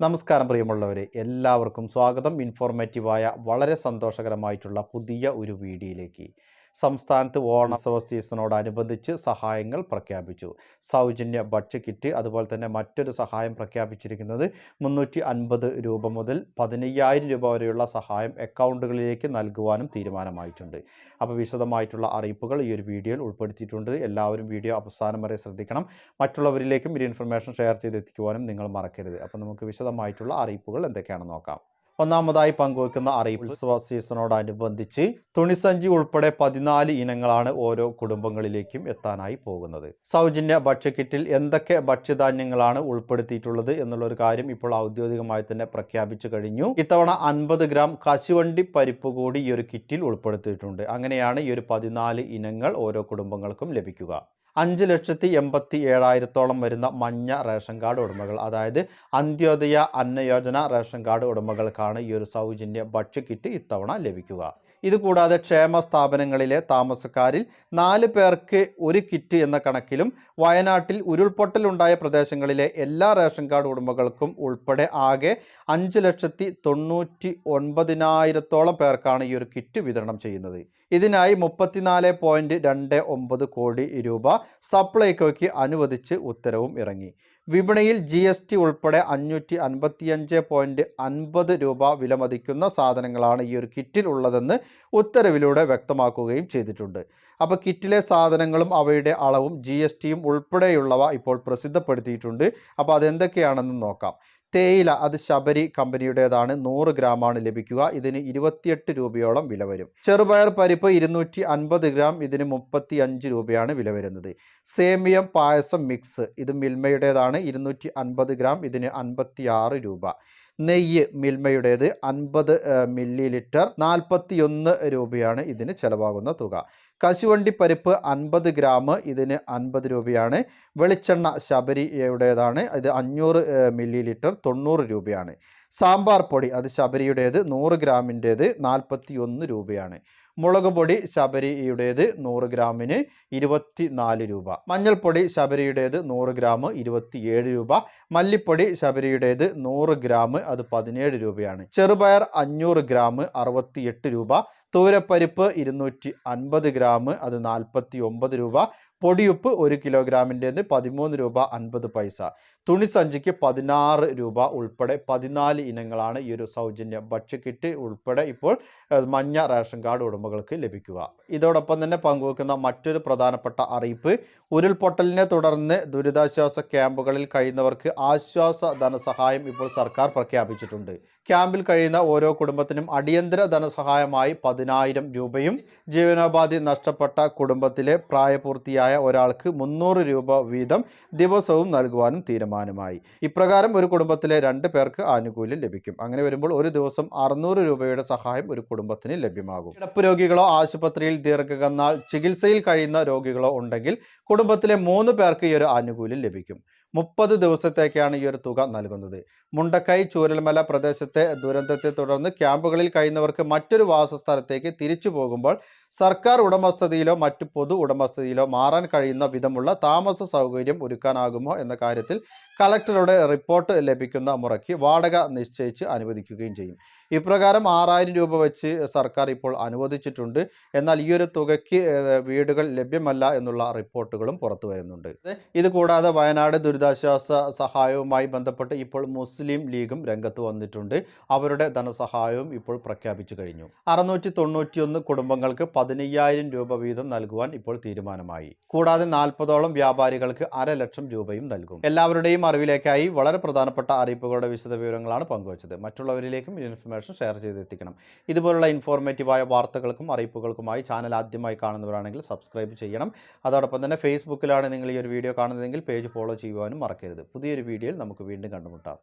നമസ്കാരം പ്രിയമുള്ളവരെ എല്ലാവർക്കും സ്വാഗതം. ഇൻഫോർമേറ്റീവായ വളരെ സന്തോഷകരമായിട്ടുള്ള പുതിയ ഒരു വീഡിയോയിലേക്ക്. സംസ്ഥാനത്ത് ഓണോത്സവ സീസണോടനുബന്ധിച്ച് സഹായങ്ങൾ പ്രഖ്യാപിച്ചു. സൗജന്യ ഭക്ഷ്യ കിറ്റ് അതുപോലെ തന്നെ മറ്റൊരു സഹായം പ്രഖ്യാപിച്ചിരിക്കുന്നത് മുന്നൂറ്റി അൻപത് രൂപ മുതൽ പതിനയ്യായിരം രൂപ വരെയുള്ള സഹായം അക്കൗണ്ടുകളിലേക്ക് നൽകുവാനും തീരുമാനമായിട്ടുണ്ട്. അപ്പോൾ വിശദമായിട്ടുള്ള അറിയിപ്പുകൾ ഈ ഒരു വീഡിയോയിൽ ഉൾപ്പെടുത്തിയിട്ടുണ്ട്. എല്ലാവരും വീഡിയോ അവസാനം വരെ ശ്രദ്ധിക്കണം. മറ്റുള്ളവരിലേക്കും ഈ ഇൻഫർമേഷൻ ഷെയർ ചെയ്തെത്തിക്കുവാനും നിങ്ങൾ മറക്കരുത്. അപ്പോൾ നമുക്ക് വിശദമായിട്ടുള്ള അറിയിപ്പുകൾ എന്തൊക്കെയാണെന്ന് നോക്കാം. ഒന്നാമതായി പങ്കുവെക്കുന്ന അറിയിപ്പ് ഉത്സവ സീസണോടനുബന്ധിച്ച് തുണിസഞ്ചി ഉൾപ്പെടെ പതിനാല് ഇനങ്ങളാണ് ഓരോ കുടുംബങ്ങളിലേക്കും എത്താനായി പോകുന്നത്. സൗജന്യ ഭക്ഷ്യക്കിറ്റിൽ എന്തൊക്കെ ഭക്ഷ്യധാന്യങ്ങളാണ് ഉൾപ്പെടുത്തിയിട്ടുള്ളത് എന്നുള്ളൊരു കാര്യം ഇപ്പോൾ ഔദ്യോഗികമായി തന്നെ പ്രഖ്യാപിച്ചു കഴിഞ്ഞു. ഇത്തവണ അൻപത് ഗ്രാം കശുവണ്ടി പരിപ്പ് കൂടി ഈ ഒരു കിറ്റിൽ ഉൾപ്പെടുത്തിയിട്ടുണ്ട്. അങ്ങനെയാണ് ഈ ഒരു പതിനാല് ഇനങ്ങൾ ഓരോ കുടുംബങ്ങൾക്കും ലഭിക്കുക. അഞ്ച് ലക്ഷത്തി എൺപത്തി ഏഴായിരത്തോളം വരുന്ന മഞ്ഞ റേഷൻ കാർഡ് ഉടമകൾ അതായത് അന്ത്യോദയ അന്നയോജന റേഷൻ കാർഡ് ഉടമകൾക്കാണ് ഈ ഒരു സൗജന്യ ഭക്ഷ്യ കിറ്റ് ഇത്തവണ ലഭിക്കുക. ഇതുകൂടാതെ ക്ഷേമ സ്ഥാപനങ്ങളിലെ താമസക്കാരിൽ നാല് പേർക്ക് ഒരു കിറ്റ് എന്ന കണക്കിലും വയനാട്ടിൽ ഉരുൾപൊട്ടലുണ്ടായ പ്രദേശങ്ങളിലെ എല്ലാ റേഷൻ കാർഡ് ഉടമകൾക്കും ഉൾപ്പെടെ ആകെ അഞ്ച് ലക്ഷത്തി തൊണ്ണൂറ്റി ഒൻപതിനായിരത്തോളം പേർക്കാണ് ഈ ഒരു കിറ്റ് വിതരണം ചെയ്യുന്നത്. ഇതിനായി മുപ്പത്തിനാല് പോയിന്റ് രണ്ട് ഒമ്പത് കോടി രൂപ സപ്ലൈകോയ്ക്ക് അനുവദിച്ച് ഉത്തരവും ഇറങ്ങി. വിപണിയിൽ ജി എസ് ടി ഉൾപ്പെടെ അഞ്ഞൂറ്റി അൻപത്തിയഞ്ച് പോയിന്റ് അൻപത് രൂപ വിലമതിക്കുന്ന സാധനങ്ങളാണ് ഈ ഒരു കിറ്റിൽ ഉള്ളതെന്ന് ഉത്തരവിലൂടെ വ്യക്തമാക്കുകയും ചെയ്തിട്ടുണ്ട്. അപ്പോൾ കിറ്റിലെ സാധനങ്ങളും അവയുടെ അളവും ജി എസ് ടിയും ഉൾപ്പെടെയുള്ളവ ഇപ്പോൾ പ്രസിദ്ധപ്പെടുത്തിയിട്ടുണ്ട്. അപ്പോൾ അതെന്തൊക്കെയാണെന്ന് നോക്കാം. തേയില അത് ശബരി കമ്പനിയുടേതാണ്. നൂറ് ഗ്രാമാണ് ലഭിക്കുക. ഇതിന് ഇരുപത്തിയെട്ട് രൂപയോളം വില വരും. ചെറുപയർ പരിപ്പ് ഇരുന്നൂറ്റി അൻപത് ഗ്രാം. ഇതിന് മുപ്പത്തി അഞ്ച് രൂപയാണ് വില വരുന്നത്. സേമിയം പായസം മിക്സ്. ഇത് മിൽമയുടേതാണ്. ഇരുന്നൂറ്റി അൻപത് ഗ്രാം. ഇതിന് അൻപത്തി രൂപ. നെയ്യ് മിൽമയുടേത് അൻപത് മില്ലി ലിറ്റർ നാൽപ്പത്തിയൊന്ന് രൂപയാണ് ഇതിന് ചിലവാകുന്ന തുക. കശുവണ്ടി പരിപ്പ് അൻപത് ഗ്രാം ഇതിന് അൻപത് രൂപയാണ്. വെളിച്ചെണ്ണ ശബരിയുടേതാണ് ഇത് അഞ്ഞൂറ് മില്ലി ലിറ്റർ തൊണ്ണൂറ് രൂപയാണ്. സാമ്പാർ പൊടി അത് ശബരിയുടേത് നൂറ് ഗ്രാമിന്റേത് നാൽപ്പത്തി ഒന്ന് രൂപയാണ്. മുളക് പൊടി ശബരിയുടേത് നൂറ് ഗ്രാമിന് ഇരുപത്തി നാല് രൂപ. മഞ്ഞൾപ്പൊടി ശബരിയുടേത് നൂറ് ഗ്രാം ഇരുപത്തിയേഴ് രൂപ. മല്ലിപ്പൊടി ശബരിയുടേത് നൂറ് ഗ്രാം അത് പതിനേഴ് രൂപയാണ്. ചെറുപയർ അഞ്ഞൂറ് ഗ്രാം അറുപത്തിയെട്ട് രൂപ. തൂരപ്പരിപ്പ് ഇരുന്നൂറ്റി അൻപത് ഗ്രാം അത് നാൽപ്പത്തി രൂപ. പൊടിയുപ്പ് ഒരു കിലോഗ്രാമിന്റെന്ന് പതിമൂന്ന് രൂപ അൻപത് പൈസ. തുണിസഞ്ചിക്ക് പതിനാറ് രൂപ ഉൾപ്പെടെ പതിനാല് ഇനങ്ങളാണ് ഈ ഒരു സൗജന്യ ഭക്ഷ്യക്കിറ്റ് ഉൾപ്പെടെ ഇപ്പോൾ മഞ്ഞ റേഷൻ കാർഡ് ഉടമകൾക്ക് ലഭിക്കുക. ഇതോടൊപ്പം തന്നെ പങ്കുവെക്കുന്ന മറ്റൊരു പ്രധാനപ്പെട്ട അറിയിപ്പ് ഉരുൾപൊട്ടലിനെ തുടർന്ന് ദുരിതാശ്വാസ ക്യാമ്പുകളിൽ കഴിയുന്നവർക്ക് ആശ്വാസ ധനസഹായം ഇപ്പോൾ സർക്കാർ പ്രഖ്യാപിച്ചിട്ടുണ്ട്. ക്യാമ്പിൽ കഴിയുന്ന ഓരോ കുടുംബത്തിനും അടിയന്തര ധനസഹായമായി പതിനായിരം രൂപയും ജീവനോപാധി നഷ്ടപ്പെട്ട കുടുംബത്തിലെ പ്രായപൂർത്തിയായ ഒരാൾക്ക് മുന്നൂറ് രൂപ വീതം ദിവസവും നൽകുവാനും തീരുമാനമായി. ഇപ്രകാരം ഒരു കുടുംബത്തിലെ രണ്ട് പേർക്ക് ആനുകൂല്യം ലഭിക്കും. അങ്ങനെ വരുമ്പോൾ ഒരു ദിവസം അറുന്നൂറ് രൂപയുടെ സഹായം ഒരു കുടുംബത്തിന് ലഭ്യമാകും. കിടപ്പ് രോഗികളോ ആശുപത്രിയിൽ ദീർഘനാൾ ചികിത്സയിൽ കഴിയുന്ന രോഗികളോ ഉണ്ടെങ്കിൽ കുടുംബത്തിലെ മൂന്ന് പേർക്ക് ഈ ഒരു ആനുകൂല്യം ലഭിക്കും. മുപ്പത് ദിവസത്തേക്കാണ് ഈ ഒരു തുക നൽകുന്നത്. മുണ്ടക്കൈ ചൂരൽമല പ്രദേശത്തെ ദുരന്തത്തെ തുടർന്ന് ക്യാമ്പുകളിൽ കഴിയുന്നവർക്ക് മറ്റൊരു വാസസ്ഥലത്തേക്ക് തിരിച്ചു പോകുമ്പോൾ സർക്കാർ ഉടമസ്ഥതയിലോ മറ്റു പൊതു ഉടമസ്ഥതയിലോ മാറാൻ കഴിയുന്ന വിധമുള്ള താമസ സൗകര്യം ഒരുക്കാനാകുമോ എന്ന കാര്യത്തിൽ കളക്ടറുടെ റിപ്പോർട്ട് ലഭിക്കുന്ന മുറയ്ക്ക് വാടക നിശ്ചയിച്ച് അനുവദിക്കുകയും ചെയ്യും. ഇപ്രകാരം ആറായിരം രൂപ വെച്ച് സർക്കാർ ഇപ്പോൾ അനുവദിച്ചിട്ടുണ്ട്. എന്നാൽ ഈ ഒരു തുകയ്ക്ക് വീടുകൾ ലഭ്യമല്ല എന്നുള്ള റിപ്പോർട്ടുകളും പുറത്തു വരുന്നുണ്ട്. ഇത് കൂടാതെ വയനാട് ദുരിതാശ്വാസ സഹായവുമായി ബന്ധപ്പെട്ട് ഇപ്പോൾ മുസ്ലിം ലീഗും രംഗത്ത് വന്നിട്ടുണ്ട്. അവരുടെ ധനസഹായവും ഇപ്പോൾ പ്രഖ്യാപിച്ചു കഴിഞ്ഞു. അറുന്നൂറ്റി തൊണ്ണൂറ്റിയൊന്ന് കുടുംബങ്ങൾക്ക് പതിനയ്യായിരം രൂപ വീതം നൽകുവാൻ ഇപ്പോൾ തീരുമാനമായി. കൂടാതെ നാൽപ്പതോളം വ്യാപാരികൾക്ക് അര ലക്ഷം രൂപയും നൽകും. എല്ലാവരുടെയും അറിവിലേക്കായി വളരെ പ്രധാനപ്പെട്ട അറിയിപ്പുകളുടെ വിശദ വിവരങ്ങളാണ് പങ്കുവച്ചത്. മറ്റുള്ളവരിലേക്കും ഇൻഫർമേഷൻ ഷെയർ ചെയ്തെത്തിക്കണം. ഇതുപോലുള്ള ഇൻഫോർമേറ്റീവായ വാർത്തകൾക്കും അറിയിപ്പുകൾക്കുമായി ചാനൽ ആദ്യമായി കാണുന്നവരാണെങ്കിൽ സബ്സ്ക്രൈബ് ചെയ്യണം. അതോടൊപ്പം തന്നെ ഫേസ്ബുക്കിലാണ് നിങ്ങൾ ഈ ഒരു വീഡിയോ കാണുന്നതെങ്കിൽ പേജ് ഫോളോ ചെയ്യുവാനും മറക്കരുത്. പുതിയൊരു വീഡിയോയിൽ നമുക്ക് വീണ്ടും കണ്ടുമുട്ടാം.